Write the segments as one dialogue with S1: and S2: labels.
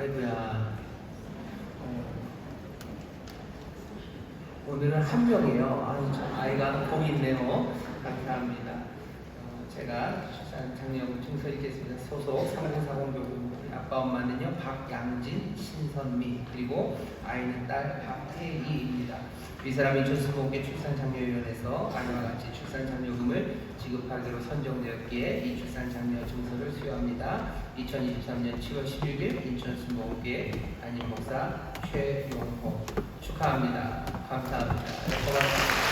S1: 아이고야. 어, 오늘은 한 명이에요. 참 아이가 복이 있네요. 감사합니다. 어, 제가 장려금 증서 읽겠습니다. 소속 3040 교구 아빠 엄마는요 박양진, 신선미 그리고 아이는 딸 박혜희입니다. 이 사람이 조수목의 출산장려위원회에서 아내와 같이 출산장려 금을 지급하기로 선정되었기에 이 출산장려 증서를 수여합니다. 2023년 7월 16일 인천수목의 담임 목사 최용호 축하합니다. 감사합니다. 네, 고맙습니다.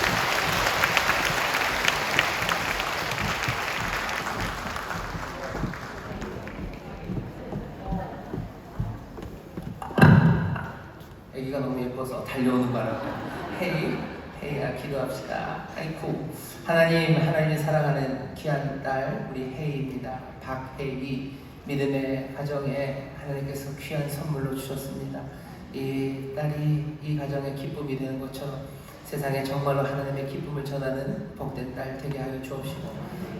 S1: 아기가 너무 예뻐서 달려오는 바람에 헤이 헤이야 기도합시다. 아이쿠 하나님 하나님이 사랑하는 귀한 딸 우리 헤이입니다. 박헤이 믿음의 가정에 하나님께서 귀한 선물로 주셨습니다. 이 딸이 이 가정의 기쁨이 되는 것처럼 세상에 정말로 하나님의 기쁨을 전하는 복된 딸 되게 하여 주옵시고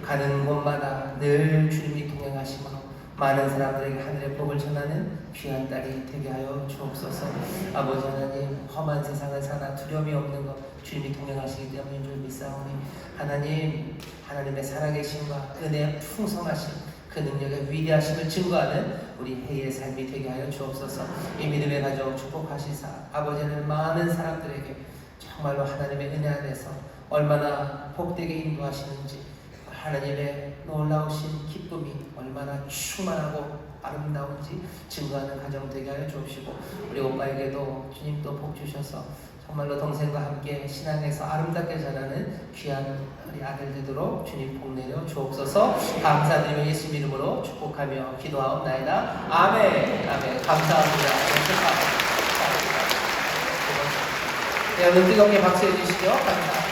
S1: 가는 곳마다 늘 주님이 동행하시고 많은 사람들에게 하늘의 복을 전하는 귀한 딸이 되게 하여 주옵소서. 아버지 하나님 험한 세상을 사나 두려움이 없는 것 주님이 동행하시기 때문인 줄 믿사오니 하나님 하나님의 살아계심과 은혜의 풍성하심 그 능력의 위대하심을 증거하는 우리 해의 삶이 되게 하여 주옵소서. 이 믿음의 가정 축복하시사 아버지는 많은 사람들에게 정말로 하나님의 은혜 안에서 얼마나 복되게 인도하시는지 하나님의 놀라우신 기쁨이 얼마나 충만하고 아름다운지 증거하는 가정 되게 하여 주옵시고 우리 오빠에게도 주님 또복 주셔서 정말로 동생과 함께 신앙에서 아름답게 자라는 귀한 우리 아들 되도록 주님 복 내려 주옵소서. 감사드리며 예수 이름으로 축복하며 기도하옵나이다. 아멘. 아멘. 감사합니다. 네, 축하합니다. 네, 여러분 뜨겁게 박수해 주시죠. 감사합니다